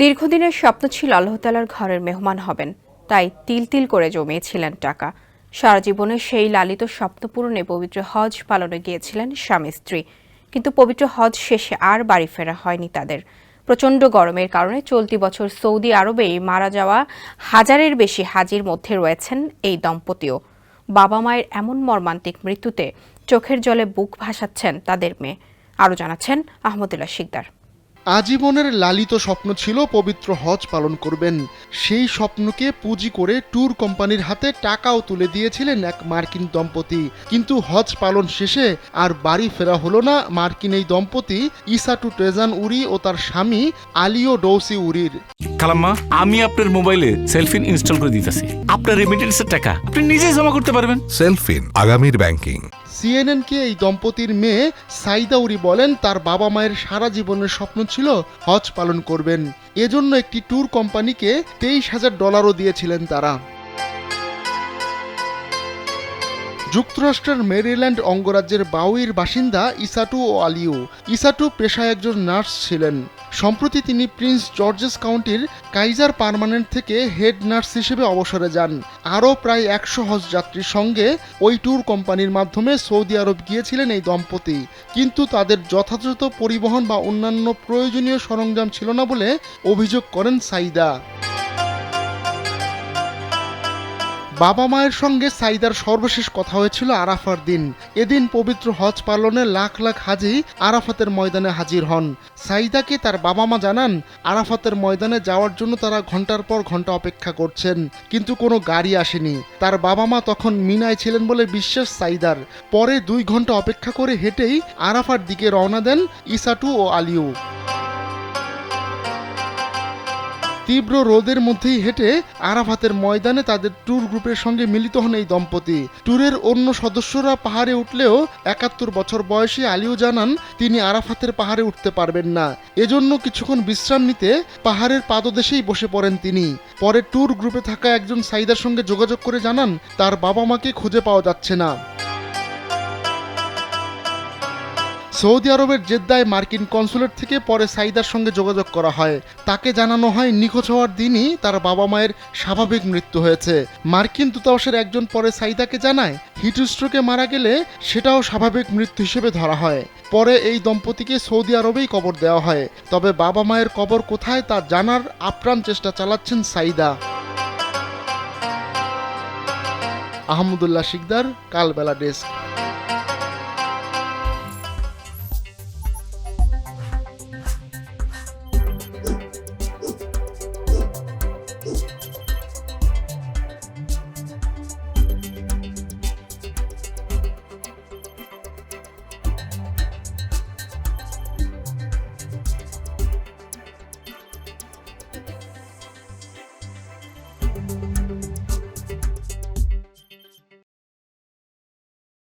দীর্ঘদিনের স্বপ্ন ছিল আল্লাহ তালার ঘরের মেহমান হবেন, তাই তিল তিল করে জমিয়েছিলেন টাকা। সারা জীবনে সেই লালিত স্বপ্ন পূরণে পবিত্র হজ পালনে গিয়েছিলেন স্বামী স্ত্রী। কিন্তু পবিত্র হজ শেষে আর বাড়ি ফেরা হয়নি তাদের। প্রচণ্ড গরমের কারণে চলতি বছর সৌদি আরবেই মারা যাওয়া হাজারের বেশি হাজির মধ্যে রয়েছেন এই দম্পতিও। বাবা মায়ের এমন মর্মান্তিক মৃত্যুতে চোখের জলে বুক ভাসাচ্ছেন তাদের মেয়ে। আরও জানাচ্ছেন আহমদুল্লাহ শিকদার। আজীবনের লালিত স্বপ্ন ছিল পবিত্র হজ পালন করবেন। সেই স্বপ্নকে পুঁজি করে ট্যুর কোম্পানির হাতে টাকাও তুলে দিয়েছিলেন এক মার্কিন দম্পতি। কিন্তু হজ পালন শেষে আর বাড়ি ফেরা হলো না মার্কিন এই দম্পতি ইসাটু টেজান উরি ও তার স্বামী আলিও ডৌসি উরির। খালাম্মা আমি আপনার মোবাইলে সেলফিন ইনস্টল করে দিতেছি। আপনার রেমিটেন্সের টাকা আপনি নিজেই জমা করতে পারবেন। সেলফিন আগামীর ব্যাংকিং সিএনএনকে এই দম্পতির মেয়ে সাইদাউরি বলেন তার বাবা মায়ের সারা জীবনের স্বপ্ন ছিল হজ পালন করবেন। এজন্য একটি ট্যুর কোম্পানিকে তেইশ হাজার ডলারও দিয়েছিলেন তারা। যুক্তরাষ্ট্রের মেরিল্যান্ড অঙ্গরাজ্যের বাউইর বাসিন্দা ইসাটু ও আলিউ। ইসাটু পেশায় একজন নার্স ছিলেন। সম্প্রতি তিনি প্রিন্স জর্জেস কাউন্টির কাইজার পার্মানেন্ট থেকে হেড নার্স হিসেবে অবসরে যান। আরও প্রায় একশো হজ যাত্রীর সঙ্গে ওই ট্যুর কোম্পানির মাধ্যমে সৌদি আরব গিয়েছিলেন এই দম্পতি। কিন্তু তাদের যথাযথ পরিবহন বা অন্যান্য প্রয়োজনীয় সরঞ্জাম ছিল না বলে অভিযোগ করেন সাইদা। বাবা মায়ের সঙ্গে সাইদার সর্বশেষ কথা হয়েছিল আরাফার দিন। এদিন পবিত্র হজ পালনে লাখ লাখ হাজি আরাফাতের ময়দানে হাজির হন। সাইদাকে তার বাবা মা জানান, আরাফাতের ময়দানে যাওয়ার জন্য তারা ঘণ্টার পর ঘণ্টা অপেক্ষা করছেন, কিন্তু কোনো গাড়ি আসেনি। তার বাবা মা তখন মিনায় ছিলেন বলে বিশ্বাস সাইদার। পরে দুই ঘণ্টা অপেক্ষা করে হেঁটেই আরাফার দিকে রওনা দেন ইসাটু ও আলিউ। তীব্র রোদের মধ্যেই হেঁটে আরাফাতের ময়দানে তাদের ট্যুর গ্রুপের সঙ্গে মিলিত হন এই দম্পতি। ট্যুরের অন্য সদস্যরা পাহাড়ে উঠলেও একাত্তর বছর বয়সী আলিও জানান, তিনি আরাফাতের পাহাড়ে উঠতে পারবেন না। এজন্য কিছুক্ষণ বিশ্রাম নিতে পাহাড়ের পাদদেশেই বসে পড়েন তিনি। পরে ট্যুর গ্রুপে থাকা একজন সাইদার সঙ্গে যোগাযোগ করে জানান, তার বাবা মাকে খুঁজে পাওয়া যাচ্ছে না। সৌদি আরবের জেদ্দায় মার্কিন কনসুলেট থেকে পরে সাইদার সঙ্গে যোগাযোগ করা হয়। তাকে জানানো হয়, নিখোঁজ হওয়ার দিনই তার বাবা মায়ের স্বাভাবিক মৃত্যু হয়েছে। মার্কিন দূতাবাসের একজন পরে সাইদাকে জানায়, হিট স্ট্রোকে মারা গেলে সেটাও স্বাভাবিক মৃত্যু হিসেবে ধরা হয়। পরে এই দম্পতিকে সৌদি আরবেই কবর দেওয়া হয়। তবে বাবা মায়ের কবর কোথায় তা জানার আপ্রাণ চেষ্টা চালাচ্ছেন সাইদা। আহমদুল্লাহ শিকদার, কালবেলা ডেস্ক।